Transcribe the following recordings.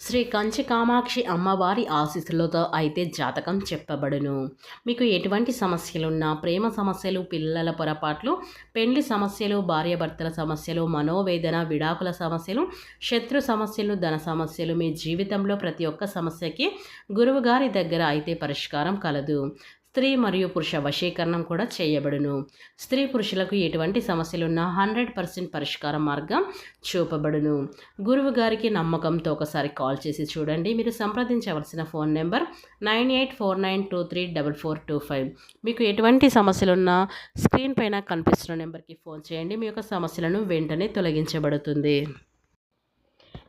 శ్రీ కంచి కామాక్షి అమ్మవారి ఆశీస్సులతో అయితే జాతకం చెప్పబడును. మీకు ఎటువంటి సమస్యలున్నా ప్రేమ సమస్యలు పిల్లల పొరపాట్లు పెండ్లి సమస్యలు భార్యాభర్తల సమస్యలు మనోవేదన విడాకుల సమస్యలు శత్రు సమస్యలు ధన సమస్యలు మీ జీవితంలో ప్రతి ఒక్క సమస్యకి గురువుగారి దగ్గర అయితే పరిష్కారం కలదు. స్త్రీ మరియు పురుష వశీకరణం కూడా చేయబడును. స్త్రీ పురుషులకు ఎటువంటి సమస్యలున్నా హండ్రెడ్ పర్సెంట్ పరిష్కార మార్గం చూపబడును. గురువు గారికి నమ్మకంతో ఒకసారి కాల్ చేసి చూడండి. మీరు సంప్రదించవలసిన phone number nine eight four nine two three double four two five. మీకు ఎటువంటి సమస్యలున్నా స్క్రీన్ పైన కనిపిస్తున్న నెంబర్కి ఫోన్ చేయండి. మీ యొక్క సమస్యలను వెంటనే తొలగించబడుతుంది.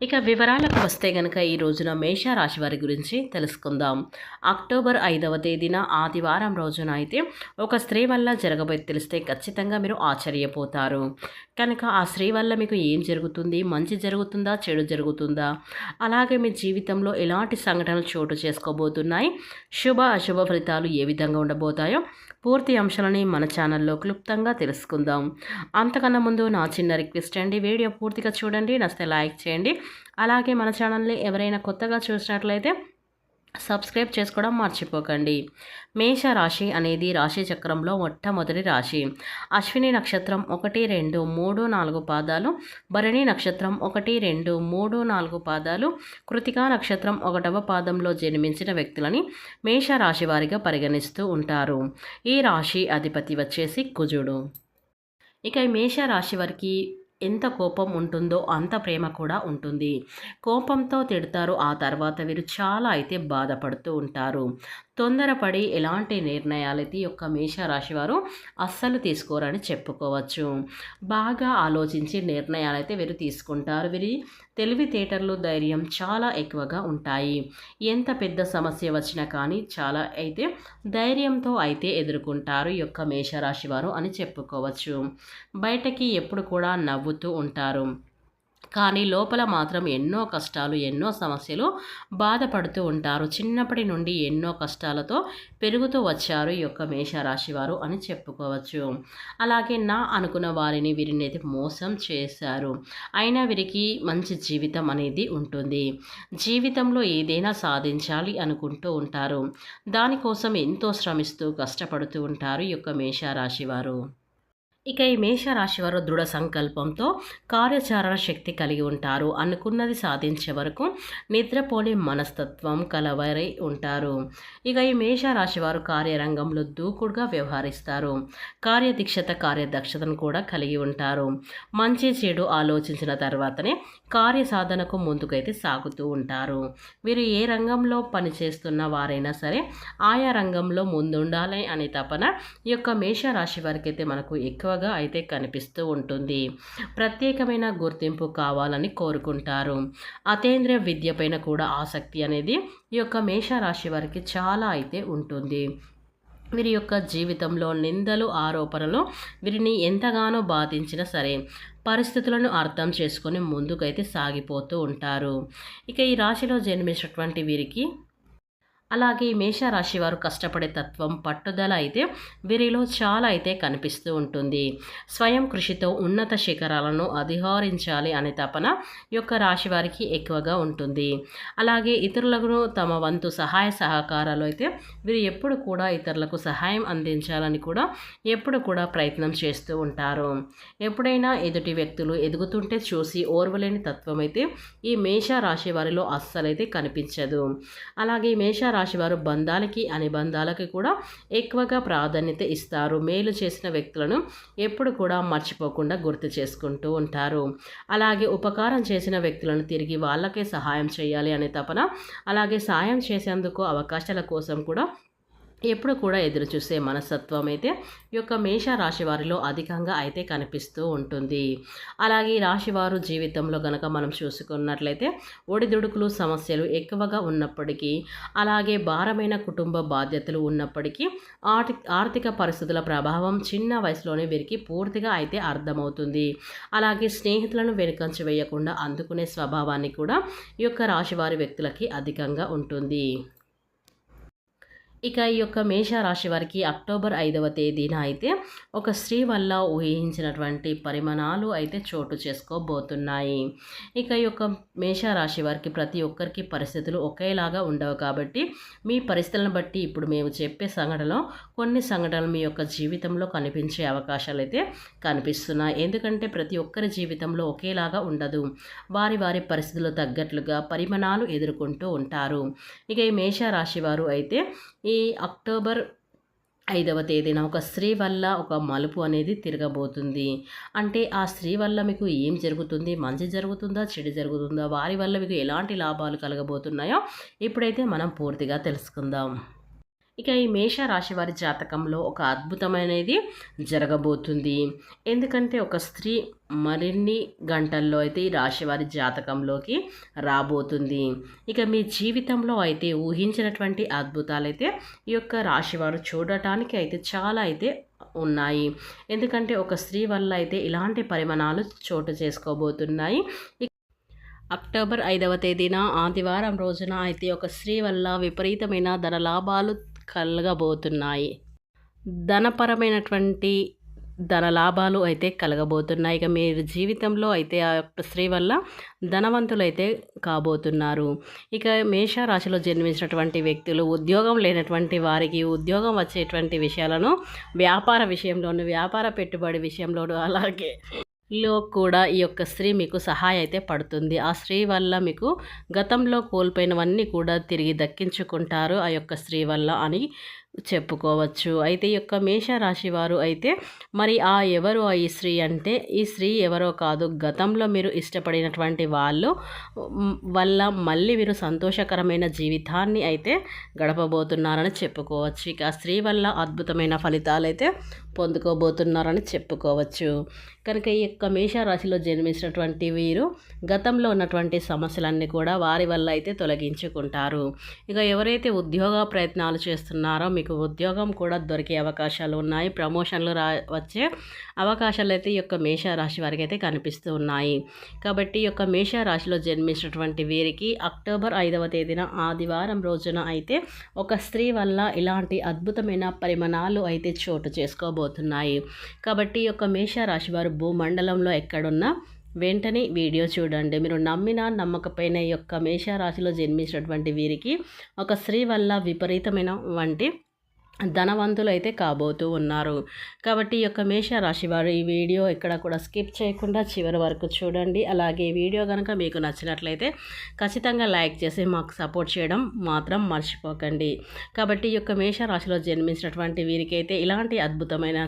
ఇక వివరాలకు వస్తే గనక ఈ రోజున మేషరాశి వారి గురించి తెలుసుకుందాం. అక్టోబర్ ఐదవ తేదీన ఆదివారం రోజున అయితే ఒక స్త్రీ వల్ల జరగబోయి తెలిస్తే ఖచ్చితంగా మీరు ఆశ్చర్యపోతారు. కనుక ఆ స్త్రీ వల్ల మీకు ఏం జరుగుతుంది? మంచి జరుగుతుందా? చెడు జరుగుతుందా? అలాగే మీ జీవితంలో ఎలాంటి సంఘటనలు చోటు చేసుకోబోతున్నాయి? శుభ అశుభ ఫలితాలు ఏ విధంగా ఉండబోతాయో పూర్తి అంశాలని మన ఛానల్లో క్లుప్తంగా తెలుసుకుందాం. అంతకన్నా ముందు నా చిన్న రిక్వెస్ట్ అండి. వీడియో పూర్తిగా చూడండి. నచ్చితే లైక్ చేయండి. అలాగే మన ఛానల్ని ఎవరైనా కొత్తగా చూసినట్లయితే సబ్స్క్రైబ్ చేసుకోవడం మర్చిపోకండి. మేష రాశి అనేది రాశి చక్రంలో మొట్టమొదటి రాశి. అశ్విని నక్షత్రం ఒకటి రెండు మూడు నాలుగు పాదాలు. భరణి నక్షత్రం ఒకటి రెండు మూడు నాలుగు పాదాలు. కృతికా నక్షత్రం ఒకటవ పాదంలో జన్మించిన వ్యక్తులని మేష రాశి వారిగా పరిగణిస్తూ ఉంటారు. ఈ రాశి అధిపతి వచ్చేసి కుజుడు. ఇక ఈ మేష రాశి వారికి ఎంత కోపం ఉంటుందో అంత ప్రేమ కూడా ఉంటుంది. కోపంతో తిడతారు. ఆ తర్వాత వీరు చాలా అయితే బాధపడుతూ ఉంటారు. తొందరపడి ఎలాంటి నిర్ణయాలైతే యొక్క మేషరాశి వారు అస్సలు తీసుకోరని చెప్పుకోవచ్చు. బాగా ఆలోచించి నిర్ణయాలైతే వీరు తీసుకుంటారు. వీరి తెలివితేటలు ధైర్యం చాలా ఎక్కువగా ఉంటాయి. ఎంత పెద్ద సమస్య వచ్చినా కానీ చాలా అయితే ధైర్యంతో అయితే ఎదుర్కొంటారు ఈ యొక్క మేషరాశి వారు అని చెప్పుకోవచ్చు. బయటకి ఎప్పుడు కూడా నవ్వుతూ ఉంటారు. కానీ లోపల మాత్రం ఎన్నో కష్టాలు ఎన్నో సమస్యలు బాధపడుతూ ఉంటారు. చిన్నప్పటి నుండి ఎన్నో కష్టాలతో పెరుగుతూ వచ్చారు ఈ యొక్క మేషరాశి వారు అని చెప్పుకోవచ్చు. అలాగే నా అనుకున్న వారిని వీరిని అయితే మోసం చేశారు. అయినా వీరికి మంచి జీవితం అనేది ఉంటుంది. జీవితంలో ఏదైనా సాధించాలి అనుకుంటూ ఉంటారు. దానికోసం ఎంతో శ్రమిస్తూ కష్టపడుతూ ఉంటారు ఈ యొక్క మేషరాశి వారు. ఇక ఈ మేషరాశి వారు దృఢ సంకల్పంతో కార్యాచరణ శక్తి కలిగి ఉంటారు. అనుకున్నది సాధించే వరకు నిద్రపోని మనస్తత్వం కలవరై ఉంటారు. ఇక ఈ మేషరాశి వారు కార్యరంగంలో దూకుడుగా వ్యవహరిస్తారు. కార్యదీక్షత కార్యదక్షతను కూడా కలిగి ఉంటారు. మంచి చెడు ఆలోచించిన తర్వాతనే కార్య సాధనకు ముందుకైతే సాగుతూ ఉంటారు. వీరు ఏ రంగంలో పనిచేస్తున్న వారైనా సరే ఆయా రంగంలో ముందుండాలి అనే తపన ఈ యొక్క మేషరాశి వారికైతే మనకు ఎక్కువ ఎక్కువగా అయితే కనిపిస్తూ ఉంటుంది. ప్రత్యేకమైన గుర్తింపు కావాలని కోరుకుంటారు. అతేంద్రియ విద్య పైన కూడా ఆసక్తి అనేది ఈ యొక్క మేషరాశి వారికి చాలా అయితే ఉంటుంది. వీరి యొక్క జీవితంలో నిందలు ఆరోపణలు వీరిని ఎంతగానో బాధించినా సరే పరిస్థితులను అర్థం చేసుకొని ముందుకైతే సాగిపోతూ ఉంటారు. ఇక ఈ రాశిలో జన్మించినటువంటి వీరికి అలాగే మేషరాశి వారు కష్టపడే తత్వం పట్టుదల అయితే వీరిలో చాలా అయితే కనిపిస్తూ ఉంటుంది. స్వయం కృషితో ఉన్నత శిఖరాలను అధిహరించాలి అనే తపన యొక్క రాశి వారికి ఎక్కువగా ఉంటుంది. అలాగే ఇతరులకు తమ వంతు సహాయ సహకారాలు అయితే వీరు ఎప్పుడు కూడా ఇతరులకు సహాయం అందించాలని కూడా ఎప్పుడు కూడా ప్రయత్నం చేస్తూ ఉంటారు. ఎప్పుడైనా ఎదుటి వ్యక్తులు ఎదుగుతుంటే చూసి ఓర్వలేని తత్వం అయితే ఈ మేష రాశి వారిలో అస్సలైతే కనిపించదు. అలాగే మేష రాశివారు బంధాలకి అనుబంధాలకి కూడా ఎక్కువగా ప్రాధాన్యత ఇస్తారు. మేలు చేసిన వ్యక్తులను ఎప్పుడు కూడా మర్చిపోకుండా గుర్తు చేసుకుంటూ ఉంటారు. అలాగే ఉపకారం చేసిన వ్యక్తులను తిరిగి వాళ్ళకే సహాయం చేయాలి అనే తపన అలాగే సాయం చేసేందుకు అవకాశాల కోసం కూడా ఎప్పుడు కూడా ఎదురు చూసే మనస్తత్వం అయితే ఈ యొక్క మేష రాశి వారిలో అధికంగా అయితే కనిపిస్తూ ఉంటుంది. అలాగే ఈ రాశివారు జీవితంలో గనక మనం చూసుకున్నట్లయితే ఒడిదుడుకులు సమస్యలు ఎక్కువగా ఉన్నప్పటికీ అలాగే భారమైన కుటుంబ బాధ్యతలు ఉన్నప్పటికీ ఆర్థి ఆర్థిక పరిస్థితుల ప్రభావం చిన్న వయసులోనే వీరికి పూర్తిగా అయితే అర్థమవుతుంది. అలాగే స్నేహితులను వెనుకంచి వేయకుండా అందుకునే స్వభావాన్ని కూడా ఈ యొక్క రాశివారి వ్యక్తులకి అధికంగా ఉంటుంది. ఇక ఈ యొక్క మేషరాశి వారికి అక్టోబర్ ఐదవ తేదీన అయితే ఒక స్త్రీ వల్ల ఊహించినటువంటి పరిమాణాలు అయితే చోటు చేసుకోబోతున్నాయి. ఇక ఈ యొక్క మేషరాశి వారికి ప్రతి ఒక్కరికి పరిస్థితులు ఒకేలాగా ఉండవు కాబట్టి మీ పరిస్థితులను బట్టి ఇప్పుడు మేము చెప్పే సంఘటనలో కొన్ని సంఘటనలు మీ యొక్క జీవితంలో కనిపించే అవకాశాలు అయితే కనిపిస్తున్నాయి. ఎందుకంటే ప్రతి ఒక్కరి జీవితంలో ఒకేలాగా ఉండదు. వారి వారి పరిస్థితులు తగ్గట్లుగా పరిమాణాలు ఎదుర్కొంటూ ఉంటారు. ఇక ఈ మేషరాశి వారు అయితే ఈ అక్టోబర్ ఐదవ తేదీన ఒక స్త్రీ వల్ల ఒక మలుపు అనేది తిరగబోతుంది. అంటే ఆ స్త్రీ వల్ల మీకు ఏం జరుగుతుంది? మంచి జరుగుతుందా? చెడు జరుగుతుందా? వారి వల్ల మీకు ఎలాంటి లాభాలు కలగబోతున్నాయో ఇప్పుడైతే మనం పూర్తిగా తెలుసుకుందాం. ఇక ఈ మేష రాశి వారి జాతకంలో ఒక అద్భుతమైనది జరగబోతుంది. ఎందుకంటే ఒక స్త్రీ మరిన్ని గంటల్లో అయితే ఈ రాశివారి జాతకంలోకి రాబోతుంది. ఇక మీ జీవితంలో అయితే ఊహించినటువంటి అద్భుతాలైతే ఈ యొక్క రాశివారు చూడటానికి అయితే చాలా అయితే ఉన్నాయి. ఎందుకంటే ఒక స్త్రీ వల్ల అయితే ఇలాంటి పరిమాణాలు చోటు చేసుకోబోతున్నాయి. అక్టోబర్ ఐదవ తేదీన ఆదివారం రోజున అయితే ఒక స్త్రీ వల్ల విపరీతమైన ధన లాభాలు కలగబోతున్నాయి ధనపరమైనటువంటి ధన లాభాలు అయితే కలగబోతున్నాయి. ఇక మీరు జీవితంలో అయితే ఆ యొక్క స్త్రీ వల్ల ధనవంతులు అయితే కాబోతున్నారు. ఇక మేషరాశిలో జన్మించినటువంటి వ్యక్తులు ఉద్యోగం లేనటువంటి వారికి ఉద్యోగం వచ్చేటువంటి విషయాలను వ్యాపార విషయంలోను వ్యాపార పెట్టుబడి విషయంలోను అలాగే లో కూడా ఈ యొక్క స్త్రీ మీకు సహాయ అయితే పడుతుంది. ఆ స్త్రీ వల్ల మీకు గతంలో కోల్పోయినవన్నీ కూడా తిరిగి దక్కించుకుంటారు. ఆ యొక్క స్త్రీ వల్ల అని చెప్పుకోవచ్చు. అయితే ఈ యొక్క మేషరాశి వారు అయితే మరి ఆ ఎవరు ఈ స్త్రీ అంటే ఈ స్త్రీ ఎవరో కాదు. గతంలో మీరు ఇష్టపడినటువంటి వాళ్ళు వల్ల మళ్ళీ మీరు సంతోషకరమైన జీవితాన్ని అయితే గడపబోతున్నారని చెప్పుకోవచ్చు. ఇక ఆ స్త్రీ వల్ల అద్భుతమైన ఫలితాలు అయితే పొందుకోబోతున్నారని చెప్పుకోవచ్చు. కనుక ఈ యొక్క మేషరాశిలో జన్మించినటువంటి వీరు గతంలో ఉన్నటువంటి సమస్యలన్నీ కూడా వారి వల్ల అయితే తొలగించుకుంటారు. ఇక ఎవరైతే ఉద్యోగ ప్రయత్నాలు చేస్తున్నారో మీకు ఉద్యోగం కూడా దొరికే అవకాశాలు ఉన్నాయి. ప్రమోషన్లు రా వచ్చే అవకాశాలు అయితే ఈ యొక్క మేషరాశి వారికి అయితే కనిపిస్తూ ఉన్నాయి. కాబట్టి ఈ యొక్క మేషరాశిలో జన్మించినటువంటి వీరికి అక్టోబర్ ఐదవ తేదీన ఆదివారం రోజున అయితే ఒక స్త్రీ వల్ల ఇలాంటి అద్భుతమైన పరిమాణాలు అయితే చోటు చేసుకోబోతున్నాయి. కాబట్టి ఈ యొక్క మేషరాశి వారు భూమండలంలో ఎక్కడున్నా వెంటనే వీడియో చూడండి. మీరు నమ్మిన నమ్మకపోయిన యొక్క మేషరాశిలో జన్మించినటువంటి వీరికి ఒక స్త్రీ వల్ల విపరీతమైన వంటి ధనవంతులు అయితే కాబోతూ ఉన్నారు. కాబట్టి ఈ యొక్క మేషరాశి వారు ఈ వీడియో ఇక్కడ కూడా స్కిప్ చేయకుండా చివరి వరకు చూడండి. అలాగే వీడియో కనుక మీకు నచ్చినట్లయితే ఖచ్చితంగా లైక్ చేసి మాకు సపోర్ట్ చేయడం మాత్రం మర్చిపోకండి. కాబట్టి ఈ యొక్క మేషరాశిలో జన్మించినటువంటి వీరికైతే ఇలాంటి అద్భుతమైన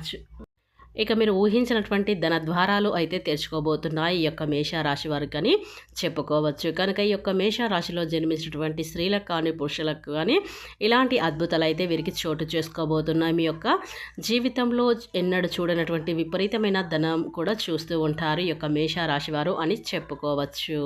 ఇక మీరు ఊహించినటువంటి ధన ద్వారాలు అయితే తెరుచుకోబోతున్నాయి ఈ యొక్క మేషరాశి వారికి అని చెప్పుకోవచ్చు. కనుక ఈ యొక్క మేషరాశిలో జన్మించినటువంటి స్త్రీలకు కానీ పురుషులకు కానీ ఇలాంటి అద్భుతాలు అయితే వీరికి చోటు చేసుకోబోతున్నాయి. మీ యొక్క జీవితంలో ఎన్నడూ చూడనటువంటి విపరీతమైన ధనం కూడా చూస్తూ ఉంటారు ఈ యొక్క మేషరాశి వారు అని చెప్పుకోవచ్చు.